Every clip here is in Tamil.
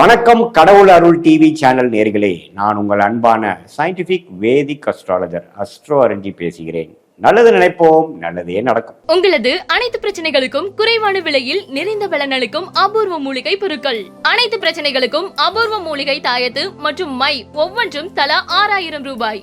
வணக்கம் கடவுள் அருள் டிவி சேனல் நேர்களே நான் உங்கள் அன்பான சயின்டிபிக் வேதிக் அஸ்ட்ராலஜர் அஸ்ட்ரோ அரஞ்சி பேசுகிறேன். நல்லது நினைப்போம் நல்லதே நடக்கும். உங்களது அனைத்து பிரச்சனைகளுக்கும் குறைவான விலையில் நிறைந்த பலனளிக்கும் அபூர்வ மூலிகை பொருட்கள். அனைத்து பிரச்சனைகளுக்கும் அபூர்வ மூலிகை தாயத்து மற்றும் மை ஒவ்வொன்றும் தலா ஆறாயிரம் ரூபாய்.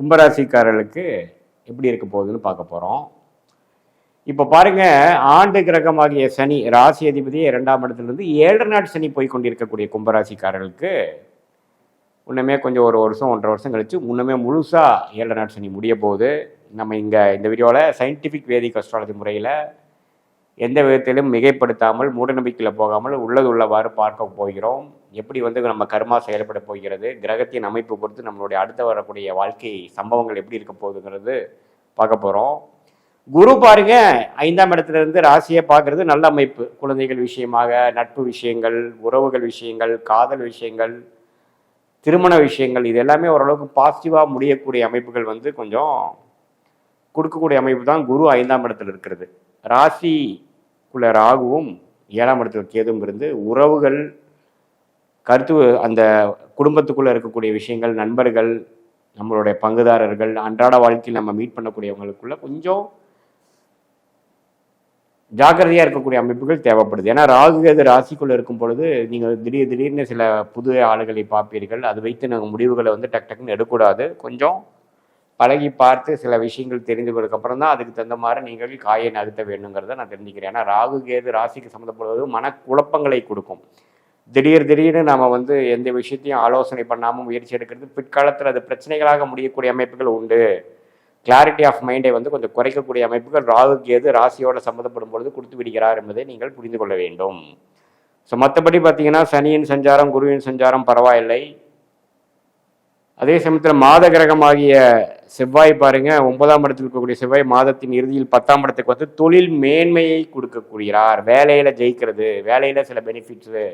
கும்பராசிக்காரர்களுக்கு எப்படி இருக்க போகுதுன்னு பார்க்க போகிறோம் இப்போ பாருங்க ஆண்டு கிரகமாகிய சனி ராசி அதிபதி இரண்டாம் இடத்துலேருந்து ஏழரை நாட் சனி போய் கொண்டிருக்கக்கூடிய கும்பராசிக்காரர்களுக்கு இன்னுமே கொஞ்சம் ஒரு வருஷம் ஒன்றரை வருஷம் கழிச்சு முன்னமே முழுசாக ஏழரை நாட் சனி முடிய போகுது. நம்ம இங்கே இந்த வீடியோவில் சயின்டிஃபிக் வேதிக் அஸ்ட்ராலஜி முறையில் எந்த விதத்திலும் மிகைப்படுத்தாமல் மூடநம்பிக்கையில் போகாமல் உள்ளது உள்ளவாறு பார்க்க போகிறோம். எப்படி வந்து நம்ம கர்மா செயல்பட போகிறது? கிரகத்தின் அமைப்பு பொறுத்து நம்மளுடைய அடுத்து வரக்கூடிய வாழ்க்கை சம்பவங்கள் எப்படி இருக்க போகுதுங்கிறது பார்க்க போகிறோம் குரு பாருங்க ஐந்தாம் இடத்துல இருந்து ராசியை பார்க்கறது நல்ல அமைப்பு. குழந்தைகள் விஷயமாக நட்பு விஷயங்கள் உறவுகள் விஷயங்கள் காதல் விஷயங்கள் திருமண விஷயங்கள் இது எல்லாமே ஓரளவுக்கு பாசிட்டிவாக முடியக்கூடிய அமைப்புகள் வந்து கொஞ்சம் கொடுக்கக்கூடிய அமைப்பு தான் குரு ஐந்தாம் இடத்துல இருக்கிறது. ராசி குள்ள ராகுவும் ஏழாம் இடத்துல கேதும் இருந்து உறவுகள் கருத்து அந்த குடும்பத்துக்குள்ளே இருக்கக்கூடிய விஷயங்கள் நண்பர்கள் நம்மளுடைய பங்குதாரர்கள் அன்றாட வாழ்க்கையில் நம்ம மீட் பண்ணக்கூடியவங்களுக்குள்ள கொஞ்சம் ஜாக்கிரதையாக இருக்கக்கூடிய அமைப்புகள் தேவைப்படுது. ஏன்னா ராகு கேது ராசிக்குள்ளே இருக்கும் பொழுது நீங்கள் திடீர் திடீர்னு சில புது ஆளுகளை பார்ப்பீர்கள். அது வைத்து நாங்கள் முடிவுகளை வந்து டக் டக்குன்னு எடுக்கக்கூடாது. கொஞ்சம் பழகி பார்த்து சில விஷயங்கள் தெரிந்து அப்புறம் தான் அதுக்கு தகுந்த மாதிரி நீங்கள் காயை நகர்த்த வேணுங்கிறத நான் தெரிஞ்சுக்கிறேன். ஏன்னா ராகு கேது ராசிக்கு சம்மந்தப்படுவது மனக்குழப்பங்களை கொடுக்கும். திடீர் திடீர்னு நாம் வந்து எந்த விஷயத்தையும் ஆலோசனை பண்ணாமல் முயற்சி எடுக்கிறது பிற்காலத்தில் அது பிரச்சனைகளாக முடியக்கூடிய அமைப்புகள் உண்டு. கிளாரிட்டி ஆஃப் மைண்டை வந்து கொஞ்சம் குறைக்கக்கூடிய அமைப்புகள் ராகு கேது ராசியோட சம்மந்தப்படும் பொழுது கொடுத்து விடுகிறார் என்பதை நீங்கள் புரிந்து கொள்ள வேண்டும். ஸோ மற்றபடி பார்த்தீங்கன்னா சனியின் சஞ்சாரம் குருவின் சஞ்சாரம் பரவாயில்லை. அதே சமயத்தில் மாத கிரகமாகிய செவ்வாய் பாருங்க ஒன்பதாம் இடத்தில் இருக்கக்கூடிய செவ்வாய் மாதத்தின் இறுதியில் பத்தாம் இடத்துக்கு வந்து தொழில் மேன்மையை கொடுக்கக்கூடியார் வேலையில ஜெயிக்கிறது வேலையில சில பெனிஃபிட்ஸு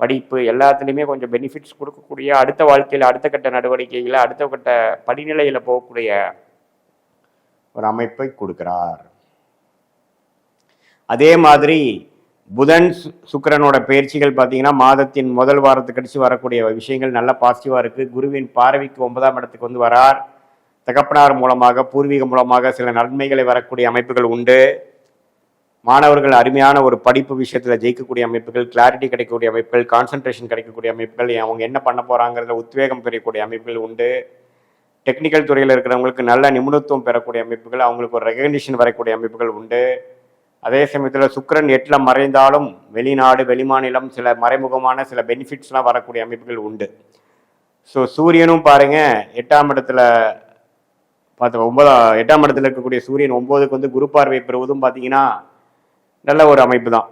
படிப்பு எல்லாத்துலேயுமே கொஞ்சம் பெனிஃபிட்ஸ் கொடுக்கக்கூடிய அடுத்த வாழ்க்கையில் அடுத்த கட்ட நடவடிக்கைகளில் அடுத்த கட்ட படிநிலையில் போகக்கூடிய ஒரு அமைப்பை கொடுக்கிறார். அதே மாதிரி புதன் சு- சுக்கிரனோட பயிற்சிகள் பார்த்தீங்கன்னா மாதத்தின் முதல் வாரத்துக்கு கடிச்சு வரக்கூடிய விஷயங்கள் நல்ல பாசிட்டிவாக இருக்குது குருவின் பார்வைக்கு ஒன்பதாம் இடத்துக்கு வந்து வரார். தகப்பனார் மூலமாக பூர்வீகம் மூலமாக சில நன்மைகளை வரக்கூடிய அமைப்புகள் உண்டு. மாணவர்கள் அருமையான ஒரு படிப்பு விஷயத்தில் ஜெயிக்கக்கூடிய அமைப்புகள் கிளாரிட்டி கிடைக்கக்கூடிய அமைப்புகள் கான்சன்ட்ரேஷன் கிடைக்கக்கூடிய அமைப்புகள் அவங்க என்ன பண்ண போகிறாங்கிறத உத்வேகம் பெறக்கூடிய அமைப்புகள் உண்டு. டெக்னிக்கல் துறையில் இருக்கிறவங்களுக்கு நல்ல நிபுணத்துவம் பெறக்கூடிய அமைப்புகள் அவங்களுக்கு ஒரு ரெகக்னிஷன் வரக்கூடிய அமைப்புகள் உண்டு. அதே சமயத்தில் சுக்கிரன் எட்டில் மறைந்தாலும் வெளிநாடு வெளிமாநிலம் சில மறைமுகமான சில பெனிஃபிட்ஸ்லாம் வரக்கூடிய அமைப்புகள் உண்டு. ஸோ சூரியனும் பாருங்கள் எட்டாம் இடத்துல பார்த்து ஒன்பதா எட்டாம் இடத்துல இருக்கக்கூடிய சூரியன் ஒம்போதுக்கு வந்து குரு பார்வை பெறுவதும் பார்த்தீங்கன்னா நல்ல ஒரு அமைப்பு தான்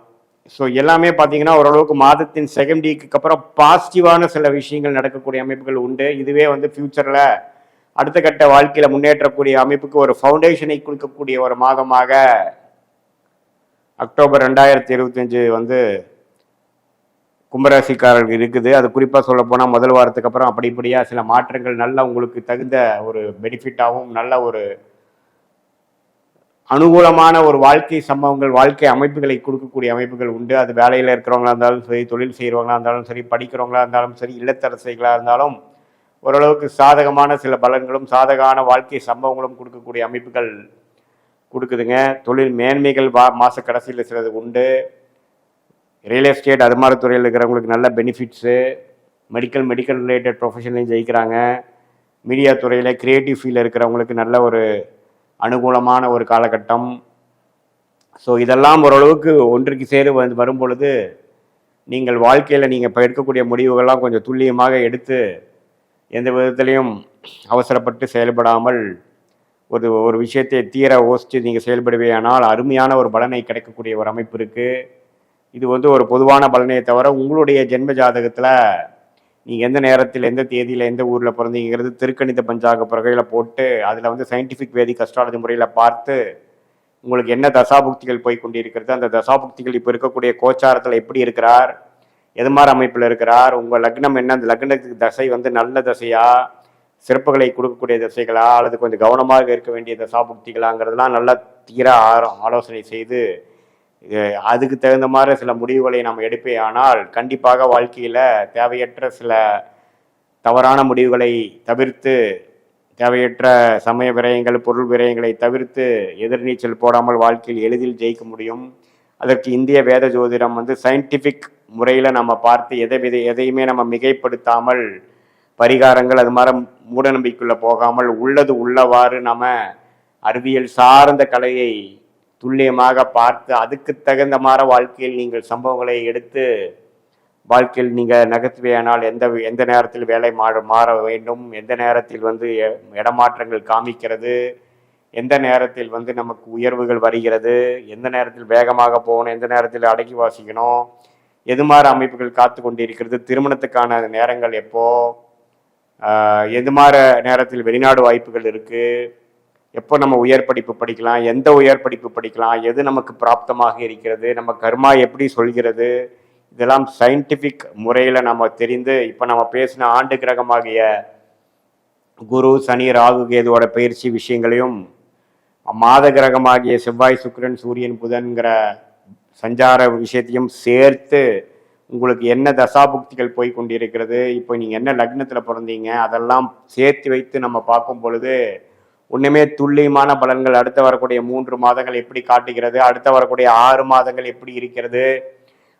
ஸோ எல்லாமே பார்த்தீங்கன்னா ஓரளவுக்கு மாதத்தின் செகண்ட் வீக்கு அப்புறம் பாசிட்டிவான சில விஷயங்கள் நடக்கக்கூடிய அமைப்புகள் உண்டு. இதுவே வந்து ஃப்யூச்சரில் அடுத்த கட்ட வாழ்க்கையில் முன்னேற்றக்கூடிய அமைப்புக்கு ஒரு ஃபவுண்டேஷனை கொடுக்கக்கூடிய ஒரு மாதமாக அக்டோபர் ரெண்டாயிரத்தி இருபத்தஞ்சு வந்து கும்பராசிக்காரர்கள் இருக்குது. அது குறிப்பாக சொல்ல போனால் முதல் வாரத்துக்கு அப்புறம் அப்படி இப்படியாக சில மாற்றங்கள் நல்ல உங்களுக்கு தகுந்த ஒரு பெனிஃபிட்டாகவும் நல்ல ஒரு அனுகூலமான ஒரு வாழ்க்கை சம்பவங்கள் வாழ்க்கை அமைப்புகளை கொடுக்கக்கூடிய அமைப்புகள் உண்டு. அது வேலையில் இருக்கிறவங்களா இருந்தாலும் சரி தொழில் செய்கிறவங்களா இருந்தாலும் சரி படிக்கிறவங்களா இருந்தாலும் சரி இல்லத்தரசைகளாக இருந்தாலும் ஓரளவுக்கு சாதகமான சில பலன்களும் சாதகமான வாழ்க்கை சம்பவங்களும் கொடுக்கக்கூடிய அமைப்புகள் கொடுக்குதுங்க. தொழில் மேன்மைகள் வா மாத கடைசியில் சிலது உண்டு. ரியல் எஸ்டேட் அது மாதிரி துறையில் இருக்கிறவங்களுக்கு நல்ல பெனிஃபிட்ஸு மெடிக்கல் மெடிக்கல் ரிலேட்டட் ப்ரொஃபஷன்லையும் ஜெயிக்கிறாங்க. மீடியா துறையில் க்ரியேட்டிவ் ஃபீல்டில் இருக்கிறவங்களுக்கு நல்ல ஒரு அனுகூலமான ஒரு காலகட்டம். ஸோ இதெல்லாம் ஓரளவுக்கு ஒன்றுக்கு சேரு வந்து வரும் பொழுது நீங்கள் வாழ்க்கையில் நீங்கள் இப்போ எடுக்கக்கூடிய முடிவுகள்லாம் கொஞ்சம் துல்லியமாக எடுத்து எந்த விதத்திலையும் அவசரப்பட்டு செயல்படாமல் ஒரு ஒரு விஷயத்தை தீர ஓசித்து நீங்கள் செயல்படுவேயானால் அருமையான ஒரு பலனை கிடைக்கக்கூடிய ஒரு அமைப்பு இருக்குது இது வந்து ஒரு பொதுவான பலனையை தவிர உங்களுடைய ஜென்ம ஜாதகத்தில் நீங்கள் எந்த நேரத்தில் எந்த தேதியில் எந்த ஊரில் பிறந்தீங்கிறது திருக்கணித பஞ்சாங்க பிறகையில் போட்டு அதில் வந்து சயின்டிஃபிக் வேதிக் அஸ்ட்ராலஜி முறையில் பார்த்து உங்களுக்கு என்ன தசாபுக்திகள் போய் கொண்டிருக்கிறது அந்த தசாபுக்திகள் இப்போ இருக்கக்கூடிய கோச்சாரத்தில் எப்படி இருக்கிறார் எது மாதிரி அமைப்பில் இருக்கிறார் உங்கள் லக்னம் என்ன அந்த லக்னத்துக்கு தசை வந்து நல்ல தசையா சிறப்புகளை கொடுக்கக்கூடிய திசைகளா அல்லது கொஞ்சம் கவனமாக இருக்க வேண்டிய தசாபுக்திகளாங்கிறதுலாம் நல்லா தீர ஆலோசனை செய்து அதுக்கு தகுந்த மாதிரி சில முடிவுகளை நாம் எடுப்பே ஆனால் கண்டிப்பாக வாழ்க்கையில் தேவையற்ற சில தவறான முடிவுகளை தவிர்த்து தேவையற்ற சமய விரயங்கள் பொருள் விரயங்களை தவிர்த்து எதிர்நீச்சல் போடாமல் வாழ்க்கையில் எளிதில் ஜெயிக்க முடியும். அதற்கு இந்திய வேத ஜோதிடம் வந்து சயின்டிஃபிக் முறையில் நம்ம பார்த்து எதை விதை எதையுமே நம்ம மிகைப்படுத்தாமல் பரிகாரங்கள் அது மாதிரி மூடநம்பிக்கைக்குள்ள போகாமல் உள்ளது உள்ளவாறு நம்ம அறிவியல் சார்ந்த கலையை துல்லியமாக பார்த்து அதுக்கு தகுந்த மாதிரி வாழ்க்கையில் நீங்கள் சம்பவங்களை எடுத்து வாழ்க்கையில் நீங்கள் நகர்த்துவையானால் எந்த எந்த நேரத்தில் வேலை மாற மாற வேண்டும் எந்த நேரத்தில் வந்து எ- இடமாற்றங்கள் காமிக்கிறது எந்த நேரத்தில் வந்து நமக்கு உயர்வுகள் வருகிறது எந்த நேரத்தில் வேகமாக போகணும் எந்த நேரத்தில் அடக்கி வாசிக்கணும் எது மாதிரி அமைப்புகள் காத்து கொண்டிருக்கிறது திருமணத்துக்கான நேரங்கள் எப்போது எது மாதிரி நேரத்தில் வெளிநாடு வாய்ப்புகள் இருக்குது எப்போ நம்ம உயர் படிப்பு படிக்கலாம் எந்த உயர் படிப்பு படிக்கலாம் எது நமக்கு பிராப்தமாக இருக்கிறது நம்ம கர்மா எப்படி சொல்கிறது இதெல்லாம் சயின்டிஃபிக் முறையில் நம்ம தெரிந்து இப்போ நம்ம பேசின ஆண்டு கிரகமாகிய குரு சனி ராகு கேதுவோட பயிற்சி விஷயங்களையும் மாத கிரகமாகிய செவ்வாய் சுக்கிரன் சூரியன் புதன்கிற சஞ்சார விஷயத்தையும் சேர்த்து உங்களுக்கு என்ன தசாபுக்திகள் போய் கொண்டிருக்கிறது? இப்போ நீங்கள் என்ன லக்னத்தில் பிறந்தீங்க? அதெல்லாம் சேர்த்து வைத்து நம்ம பார்க்கும் பொழுது ஒன்றுமே துல்லியமான பலன்கள் அடுத்து வரக்கூடிய மூன்று மாதங்கள் எப்படி காட்டுகிறது? அடுத்து வரக்கூடிய ஆறு மாதங்கள் எப்படி இருக்கிறது?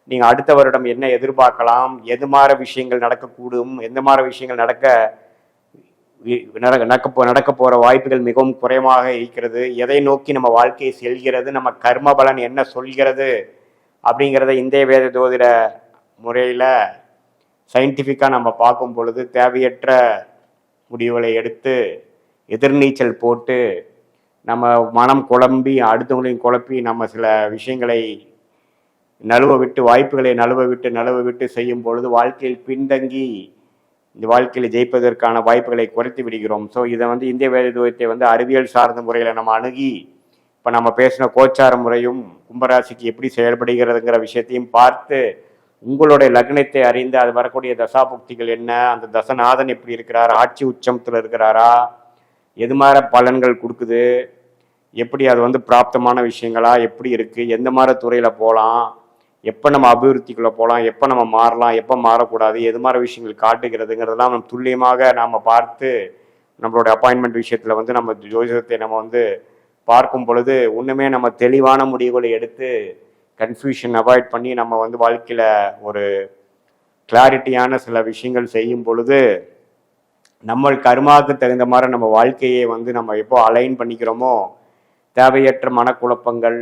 நீங்கள் அடுத்த வருடம் என்ன எதிர்பார்க்கலாம்? எது மாதிரி விஷயங்கள் நடக்கக்கூடும்? எந்த மாதிரி விஷயங்கள் நடக்க நடக்க நடக்க போகிற நடக்க வாய்ப்புகள் மிகவும் குறைவாக இருக்கிறது. எதை நோக்கி நம்ம வாழ்க்கையை செல்கிறது? நம்ம கர்ம பலன் என்ன சொல்கிறது? அப்படிங்கிறத இந்திய வேத ஜோதிட முறையில் சயின்டிஃபிக்காக நம்ம பார்க்கும் பொழுது தேவையற்ற முடிவுகளை எடுத்து எதிர்நீச்சல் போட்டு நம்ம மனம் குழம்பி அடுத்தவங்களையும் குழப்பி நம்ம சில விஷயங்களை நழுவ விட்டு வாய்ப்புகளை நழுவ விட்டு நழுவ விட்டு செய்யும் பொழுது வாழ்க்கையில் பின்தங்கி இந்த வாழ்க்கையில் ஜெயிப்பதற்கான வாய்ப்புகளை குறைத்து விடுகிறோம். ஸோ இதை வந்து இந்திய வேதத்துவத்தை வந்து அறிவியல் சார்ந்த முறையில் நம்ம அணுகி இப்போ நம்ம பேசின கோச்சார முறையும் கும்பராசிக்கு எப்படி செயல்படுகிறதுங்கிற விஷயத்தையும் பார்த்து உங்களுடைய லக்னத்தை அறிந்து அது வரக்கூடிய தசாபுக்திகள் என்ன? அந்த தசநாதன் எப்படி இருக்கிறார்? ஆட்சி உச்சமத்தில் இருக்கிறாரா? எது மாதிரி பலன்கள் கொடுக்குது? எப்படி அது வந்து பிராப்தமான விஷயங்களா? எப்படி இருக்குது எந்த மாதிரி துறையில் போகலாம் எப்போ நம்ம அபிவிருத்திக்குள்ளே போகலாம் எப்போ நம்ம மாறலாம்? எப்போ மாறக்கூடாது? எது மாதிரி விஷயங்கள் காட்டுகிறதுங்கிறதெல்லாம் நம்ம துல்லியமாக நாம் பார்த்து நம்மளோட அப்பாயின்மெண்ட் விஷயத்தில் வந்து நம்ம ஜோதிடத்தை நம்ம வந்து பார்க்கும் பொழுது ஒன்றுமே நம்ம தெளிவான முடிவுகளை எடுத்து கன்ஃபியூஷன் அவாய்ட் பண்ணி நம்ம வந்து வாழ்க்கையில் ஒரு கிளாரிட்டியான சில விஷயங்கள் செய்யும் பொழுது நம்ம கருமாவுக்கு தகுந்த மாதிரி நம்ம வாழ்க்கையை வந்து நம்ம எப்போ அலைன் பண்ணிக்கிறோமோ தேவையற்ற மனக்குழப்பங்கள்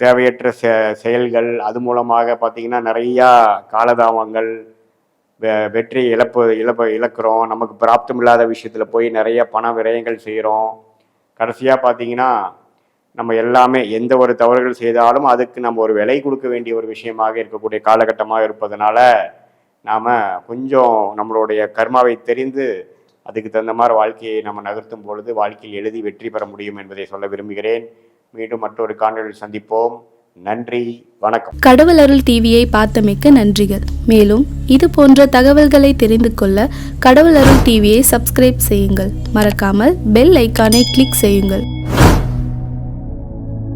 தேவையற்ற செ செயல்கள் அது மூலமாக பார்த்தீங்கன்னா நிறையா காலதாமங்கள் வெ- வெற்றி இழப்பு இழப்பு இழக்கிறோம். நமக்கு பிராப்தம் இல்லாத விஷயத்தில் போய் நிறைய பண விரயங்கள் செய்கிறோம் கடைசியாக பார்த்தீங்கன்னா நம்ம எல்லாமே எந்த ஒரு தவறுகள் செய்தாலும் அதுக்கு நம்ம ஒரு விலை கொடுக்க வேண்டிய ஒரு விஷயமாக இருக்கக்கூடிய காலகட்டமாக இருப்பதனால நாம் கொஞ்சம் நம்மளுடைய கர்மாவை தெரிந்து அதுக்கு தகுந்த மாதிரி வாழ்க்கையை நம்ம நகர்த்தும் பொழுது வாழ்க்கையில் எழுதி வெற்றி பெற முடியும் என்பதை சொல்ல விரும்புகிறேன். மீண்டும் மற்றொரு காணொலியில் சந்திப்போம். நன்றி வணக்கம். கடவுள் அருள் டிவியை பார்த்தமைக்க நன்றிகள். மேலும் இது போன்ற தகவல்களை தெரிந்து கொள்ள கடவுள் அருள் டிவியை சப்ஸ்கிரைப் செய்யுங்கள். மறக்காமல் பெல் ஐக்கானை கிளிக் செய்யுங்கள்.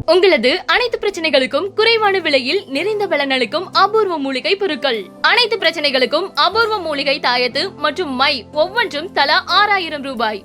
உங்களது அனைத்து பிரச்சனைகளுக்கும் குறைவான விலையில் நிறைந்த பலனளிக்கும் அபூர்வ மூலிகை பொருட்கள். அனைத்து பிரச்சனைகளுக்கும் அபூர்வ மூலிகை தாயத்து மற்றும் மை ஒவ்வொன்றும் தலா ஆறாயிரம் ரூபாய்.